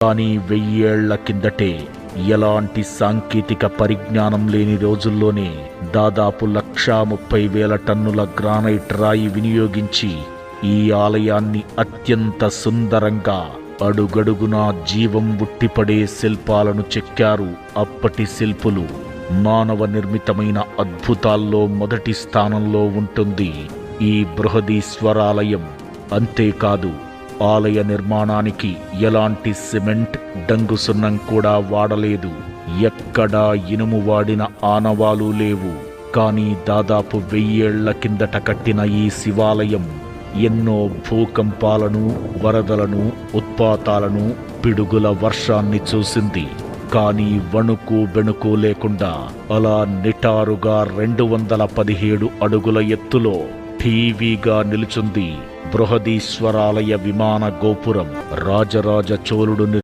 కానీ వెయ్యేళ్ళ కిందటే ఎలాంటి సాంకేతిక పరిజ్ఞానం లేని రోజుల్లోనే దాదాపు లక్షా ముప్పై వేల టన్నుల గ్రానైట్ రాయి వినియోగించి ఈ ఆలయాన్ని అత్యంత సుందరంగా అడుగడుగునా జీవం ఉట్టిపడే శిల్పాలను చెక్కారు అప్పటి శిల్పులు. మానవ నిర్మితమైన అద్భుతాల్లో మొదటి స్థానంలో ఉంటుంది ఈ బృహదీశ్వరాలయం. అంతేకాదు ఆలయ నిర్మాణానికి ఎలాంటి సిమెంట్ డంగు సున్నం కూడా వాడలేదు. ఎక్కడా ఇనుము వాడిన ఆనవాలు లేవు. కానీ దాదాపు వెయ్యేళ్ళ కిందట కట్టిన ఈ శివాలయం ఎన్నో భూకంపాలను వరదలను ఉత్పాతాలను పిడుగుల వర్షాన్ని చూసింది. కానీ వణుకు బెణుకు లేకుండా అలా నిటారుగా రెండు వందల పదిహేడు అడుగుల ఎత్తులో ఠీవీగా నిలుచుంది. బృహదీశ్వరాలయ విమాన గోపురం రాజరాజ చోళుడు